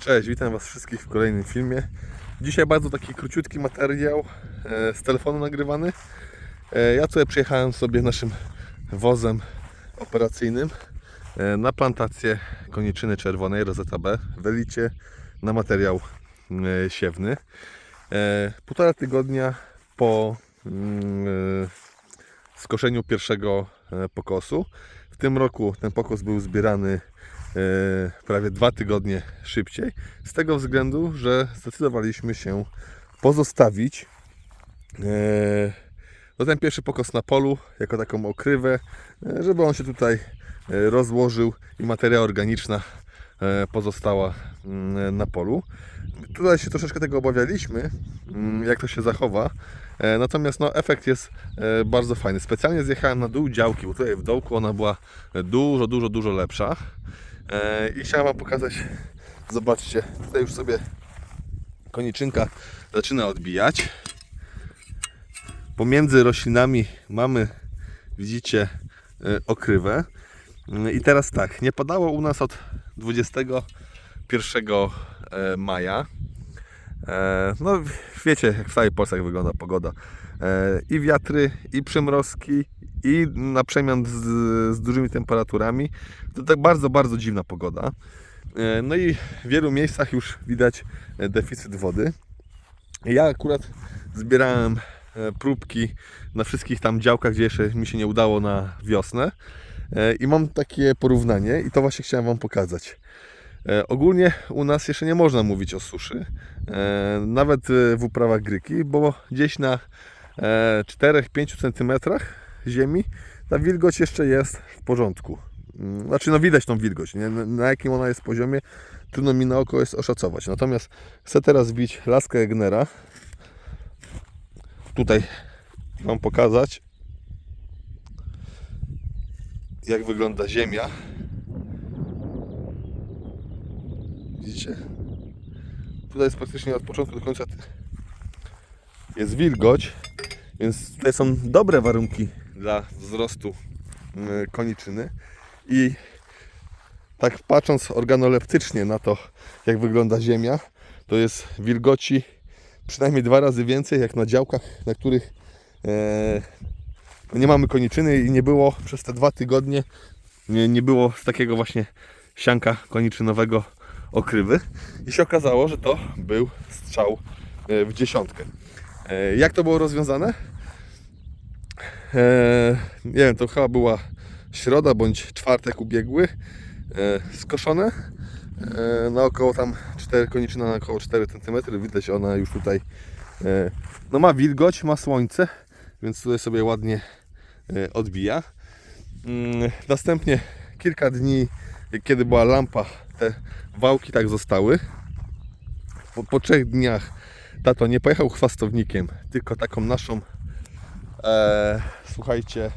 Cześć, witam Was wszystkich w kolejnym filmie. Dzisiaj bardzo taki króciutki materiał e, z telefonu nagrywany. E, ja tutaj przyjechałem sobie naszym wozem operacyjnym e, na plantację koniczyny czerwonej Rosetta B w Elicie na materiał siewny. Półtora tygodnia po mm, skoszeniu pierwszego pokosu. W tym roku ten pokos był zbierany prawie dwa tygodnie szybciej. Z tego względu, że zdecydowaliśmy się pozostawić e, no ten pierwszy pokos na polu jako taką okrywę, e, żeby on się tutaj e, rozłożył i materia organiczna e, pozostała mm, na polu. Tutaj się troszeczkę tego obawialiśmy, mm, jak to się zachowa. E, Natomiast no, efekt jest e, bardzo fajny. Specjalnie zjechałem na dół działki, bo tutaj w dołku ona była dużo, dużo, dużo lepsza. E, I chciałem Wam pokazać, zobaczcie, tutaj już sobie koniczynka zaczyna odbijać. Pomiędzy roślinami mamy, widzicie, e, okrywę. Mm, I teraz tak, nie padało u nas od 21 e, maja. E, No wiecie, jak w całej Polsce jak wygląda pogoda. E, I wiatry, i przymrozki, i na przemian z, z dużymi temperaturami. To tak bardzo, bardzo dziwna pogoda. E, No i w wielu miejscach już widać e, deficyt wody. Ja akurat zbierałem próbki na wszystkich tam działkach, gdzie jeszcze mi się nie udało na wiosnę. I mam takie porównanie i to właśnie chciałem Wam pokazać. Ogólnie u nas jeszcze nie można mówić o suszy, nawet w uprawach gryki, bo gdzieś na 4-5 cm ziemi ta wilgoć jeszcze jest w porządku. Mm, Znaczy, no widać tą wilgoć, nie? Na- jakim ona jest poziomie, trudno mi na oko jest oszacować. Natomiast chcę teraz bić laskę Egnera. Tutaj Wam pokazać, jak wygląda ziemia. Widzicie? Tutaj jest praktycznie od początku do końca jest wilgoć, więc tutaj są dobre warunki dla wzrostu mm, koniczyny i tak patrząc organoleptycznie na to, jak wygląda ziemia, to jest wilgoci przynajmniej dwa razy więcej jak na działkach, na których e, nie mamy koniczyny i nie było przez te dwa tygodnie nie, nie było z takiego właśnie sianka koniczynowego okrywy i się okazało, że to był strzał e, w dziesiątkę. E, Jak to było rozwiązane? E, nie wiem, to chyba była środa bądź czwartek ubiegły, e, skoszone na około tam 4 koniczyna na około 4 cm. Widać ona już tutaj no ma wilgoć, ma słońce, więc tutaj sobie ładnie odbija. Mm, Następnie kilka dni, kiedy była lampa, te wałki tak zostały. Po, po trzech dniach tato nie pojechał chwastownikiem, tylko taką naszą, e, słuchajcie,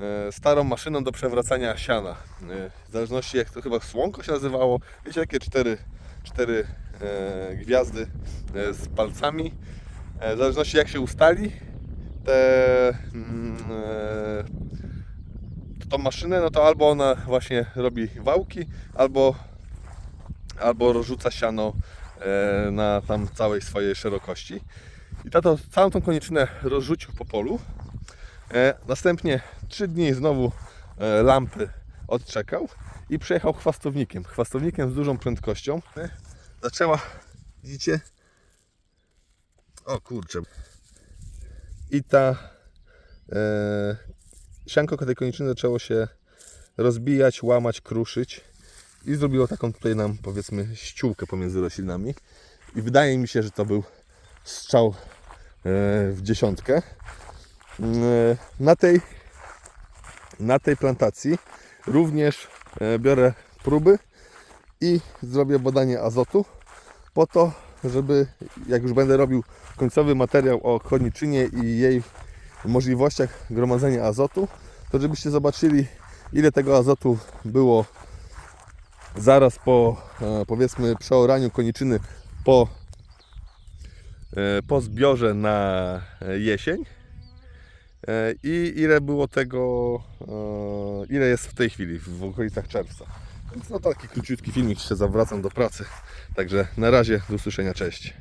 e, starą maszyną do przewracania siana. E, w zależności jak to chyba słonko się nazywało. Wiecie, jakie cztery, cztery e, gwiazdy e, z palcami. E, w zależności jak się ustali te, mm, e, tą maszynę, no to albo ona właśnie robi wałki, albo, albo rozrzuca siano na tam całej swojej szerokości. I tato całą tą konieczynę rozrzucił po polu. E, następnie 3 dni znowu e, lampy odczekał i przejechał chwastownikiem. Chwastownikiem z dużą prędkością. E, Zaczęła, widzicie? O kurczę. I ta e, sianko tej koniczyny zaczęło się rozbijać, łamać, kruszyć i zrobiło taką tutaj nam powiedzmy ściółkę pomiędzy roślinami i wydaje mi się, że to był strzał e, w dziesiątkę. E, Na tej, na tej plantacji również e, biorę próby i zrobię badanie azotu po to, żeby jak już będę robił końcowy materiał o koniczynie i jej możliwościach gromadzenia azotu, to żebyście zobaczyli ile tego azotu było zaraz po e, powiedzmy przeoraniu koniczyny po, e, po zbiorze na jesień E, i ile było tego, ile jest w tej chwili w okolicach czerwca. Więc no taki króciutki filmik, się zawracam do pracy. Także na razie, do usłyszenia, cześć.